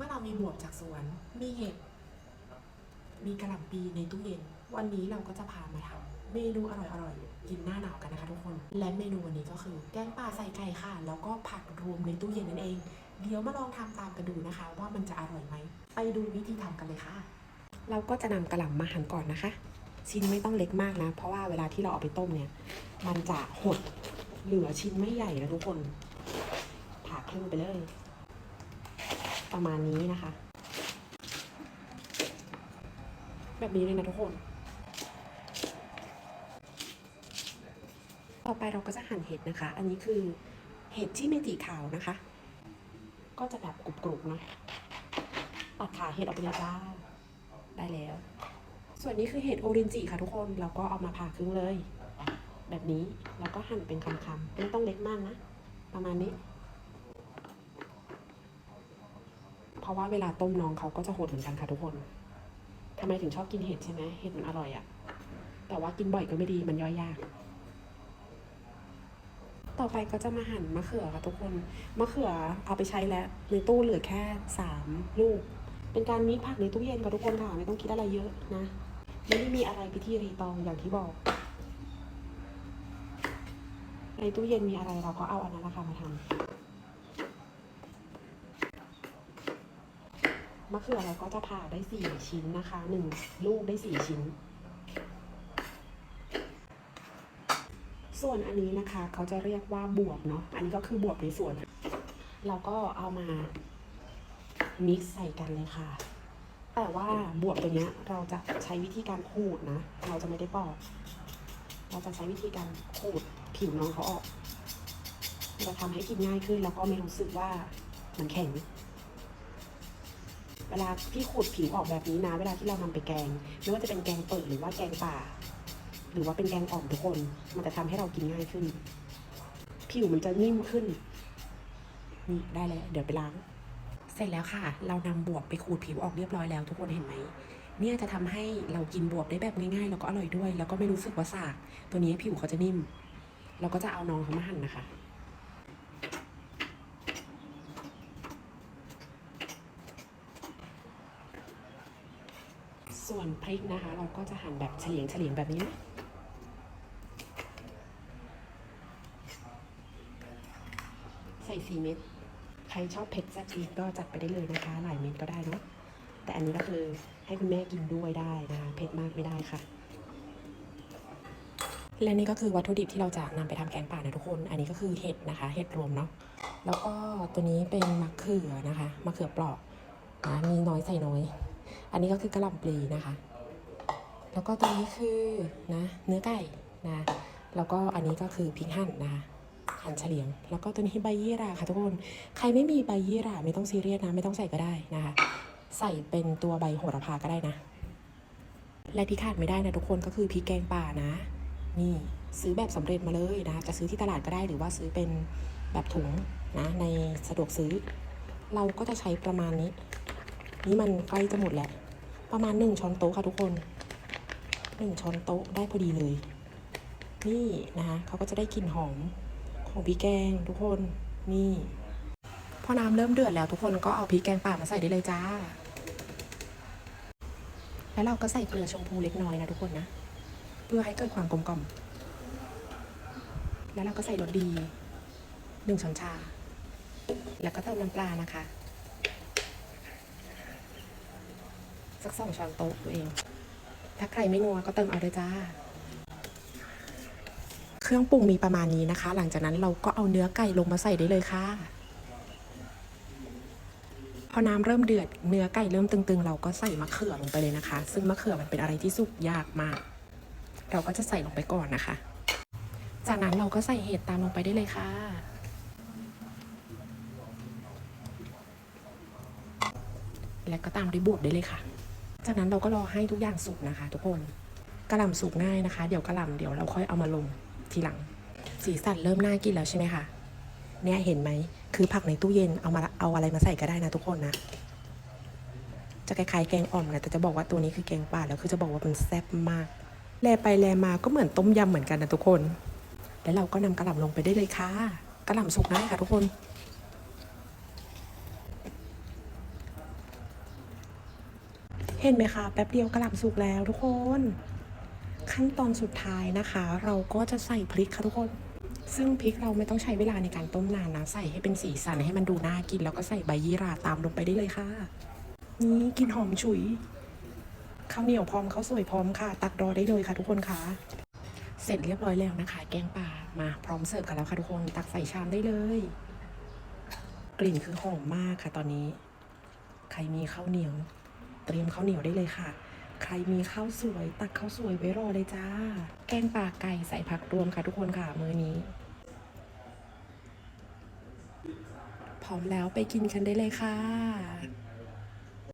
มื่อเรามีบวบจากสวน มีเห็ด มีกระหล่ำปีในตู้เย็น วันนี้เราก็จะพามาทำเมนูอร่อยๆ กินหน้าหนาวกันนะคะทุกคน และเมนูวันนี้ก็คือ แกงป่าใส่ไก่ค่ะ แล้วก็ผักรวมในตู้เย็นนั่นเอง เดี๋ยวมาลองทำตามกันดูนะคะ ว่ามันจะอร่อยไหม ไปดูวิธีทำกันเลยค่ะ เราก็จะนำกระหล่ำมาหั่นก่อนนะคะ ชิ้นไม่ต้องเล็กมากนะ เพราะว่าเวลาที่เราเอาไปต้มเนี่ย มันจะหด เหลือชิ้นไม่ใหญ่นะทุกคนผ่าครึ่งไปเลย ประมาณนี้นะคะ แบบนี้เลยนะทุกคน ต่อไปเราก็จะหั่นเห็ดนะคะ อันนี้คือเห็ดที่เมจิขาวนะคะ ก็จะแบบกรุบๆนะตัดขาเห็ดออกไปเลยจ้าได้แล้ว ส่วนนี้คือเห็ดโอรินจิค่ะทุกคนเราก็เอามาผ่าครึ่งเลย แบบนี้แล้วก็หั่นเป็นคำๆไม่ต้องเล็กมากนะ ประมาณนี้ เพ ราะว่าเวลาต้มน้องเขาก็จะโหดเหมือนกันค่ะทุกคนทำไมถึงชอบกินเห็ดใช่ไหมเห็ดมันอร่อยอะแต่ว่ากินบ่อยก็ไม่ดีมันย่อยยาก ต่อไปก็จะมาหั่นมะเขือค่ะทุกคน มะเขือเอาไปใช้แล้ว ในตู้เหลือแค่สามลูก เป็นการมิกผักในตู้เย็นค่ะทุกคนค่ะไม่ต้องคิดอะไรเยอะนะ ไม่ได้มีอะไรพิธีรีตองอย่างที่บอก ในตู้เย็นมีอะไรเราก็เอาอันนั้นนะคะมาทำ มะเขือเราก็จะผ่าได้สี่ชิ้นนะคะหนึ่งลูกได้สี่ชิ้น ส่วนอันนี้นะคะเขาจะเรียกว่าบวบเนาะอันนี้ก็คือบวบในส่วน เราก็เอามามิกซ์ใส่กันเลยค่ะ แต่ว่าบวบตัวเนี้ยเราจะใช้วิธีการขูดนะ เราจะไม่ได้ปอก เราจะใช้วิธีการขูดผิวน้องเขาออก จะทำให้กินง่ายขึ้นแล้วก็ไม่รู้สึกว่ามันแข็ง เวลาพี่ขูดผิวออกแบบนี้นะ เวลาที่เรานำไปแกง ไม่ว่าจะเป็นแกงเปิดหรือว่าแกงป่า หรือว่าเป็นแกงอ่อมทุกคน มันจะทำให้เรากินง่ายขึ้น ผิวมันจะนิ่มขึ้น นี่ได้แล้วเดี๋ยวไปล้าง เสร็จแล้วค่ะ เรานำบวบไปขูดผิวออกเรียบร้อยแล้วทุกคนเห็นไหมเนี่ยจะทำให้เรากินบวบได้แบบง่ายๆ แล้วก็อร่อยด้วย แล้วก็ไม่รู้สึกว่าสาก ตัวนี้ผิวเขาจะนิ่ม เราก็จะเอาน้องเขามาหั่นนะคะ ส่วนพริกนะคะ เราก็จะหั่นแบบเฉลียงเฉลียงแบบนี้นะใส่สี่เม็ดใครชอบเผ็ดแซ่บอีกก็จัดไปได้เลยนะคะ หลายเม็ดก็ได้เนาะแต่อันนี้ก็คือให้คุณแม่กินด้วยได้นะคะเผ็ดมากไม่ได้ค่ะ และนี่ก็คือวัตถุดิบที่เราจะนำไปทำแกงป่านะทุกคน อันนี้ก็คือเห็ดนะคะ เห็ดรวมเนาะแล้วก็ตัวนี้เป็นมะเขือนะคะมะเขือเปราะนะมีน้อยใส่น้อย อันนี้ก็คือกระหล่ำปลีนะคะ แล้วก็ตัวนี้คือนะเนื้อไก่นะ แล้วก็อันนี้ก็คือพริกหั่นนะคะหั่นเฉลียง แล้วก็ตัวนี้ใบยี่หร่าค่ะทุกคน ใครไม่มีใบยี่หร่าไม่ต้องซีเรียสนะ ไม่ต้องใส่ก็ได้นะคะ ใส่เป็นตัวใบโหระพาก็ได้นะ และที่ขาดไม่ได้นะทุกคนก็คือพริกแกงป่านะ นี่ซื้อแบบสำเร็จมาเลยนะ จะซื้อที่ตลาดก็ได้หรือว่าซื้อเป็นแบบถุงนะในสะดวกซื้อ เราก็จะใช้ประมาณนี้ นี่มันใกล้จะหมดแหล้วประมาณหนึ่งช้อนโต๊ะค่ะทุกคนหนึ่งช้อนโต๊ะได้พอดีเลย นี่นะคะเขาก็จะได้กลิ่นหอมของพริกแกงทุกคนนี่พอน้ำเริ่มเดือดแล้วทุกคนก็เอาพริกแกงป่ามาใส่ได้เลยจ้า แล้วเราก็ใส่เกลือชมพูเล็กน้อยนะทุกคนนะ เพื่อให้เกิดความกลมกล่อม แล้วเราก็ใส่รสดีหนึ่งช้อนชา แล้วก็เติมน้ำปลานะคะ สักสองช้อนโต๊ะตัวเอง ถ้าใครไม่นัวก็เติมเอาเลยจ้า เครื่องปรุงมีประมาณนี้นะคะ หลังจากนั้นเราก็เอาเนื้อไก่ลงมาใส่ได้เลยค่ะ พอน้ำเริ่มเดือดเนื้อไก่เริ่มตึงๆ เราก็ใส่มะเขือลงไปเลยนะคะ ซึ่งมะเขือมันเป็นอะไรที่สุกยากมาก เราก็จะใส่ลงไปก่อนนะคะ จากนั้นเราก็ใส่เห็ดตามลงไปได้เลยค่ะแล้วก็ตามด้วยบวบได้เลยค่ะ จากนั้นเราก็รอให้ทุกอย่างสุกนะคะ ทุกคนกระหล่ำสุกง่ายนะคะ เดี๋ยวกระหล่ำเดี๋ยวเราค่อยเอามาลงทีหลัง สีสันเริ่มน่ากินแล้วใช่ไหมคะเนี่ยเห็นไหมคือผักในตู้เย็นเอามาเอาอะไรมาใส่ก็ได้นะทุกคนนะจะคล้ายๆแกงอ่อมนะแต่จะบอกว่าตัวนี้คือแกงป่าแล้วคือจะบอกว่ามันแซ่บมาก แลไปแลมาก็เหมือนต้มยำเหมือนกันนะทุกคน แล้วเราก็นำกระหล่ำลงไปได้เลยค่ะกระหล่ำสุกง่ายค่ะทุกคน เห็นไหมคะแป๊บเดียวกระหล่ำสุกแล้วทุกคน ขั้นตอนสุดท้ายนะคะ เราก็จะใส่พริกค่ะทุกคน ซึ่งพริกเราไม่ต้องใช้เวลาในการต้มนานนะ ใส่ให้เป็นสีสันให้มันดูน่ากิน แล้วก็ใส่ใบยี่หราตามลงไปได้เลยค่ะ นี่กลินหอมฉุยข้าวเหนียวพร้อมข้าวสวยพร้อมค่ะ ตักรอได้เลยค่ะทุกคนค่ะ เสร็จเรียบร้อยแล้วนะคะ แกงป่ามาพร้อมเสิร์ฟกันแล้วค่ะทุกคนตักใส่ชามได้เลย กลิ่นคือหอมมากค่ะตอนนี้ ใครมีข้าวเหนียว เตรียมข้าวเหนียวได้เลยค่ะ ใครมีข้าวสวย ตักข้าวสวยไว้รอเลยจ้า แกงป่าไก่ใส่ผักรวมค่ะทุกคนค่ะมื้อนี้ พร้อมแล้วไปกินกันได้เลยค่ะ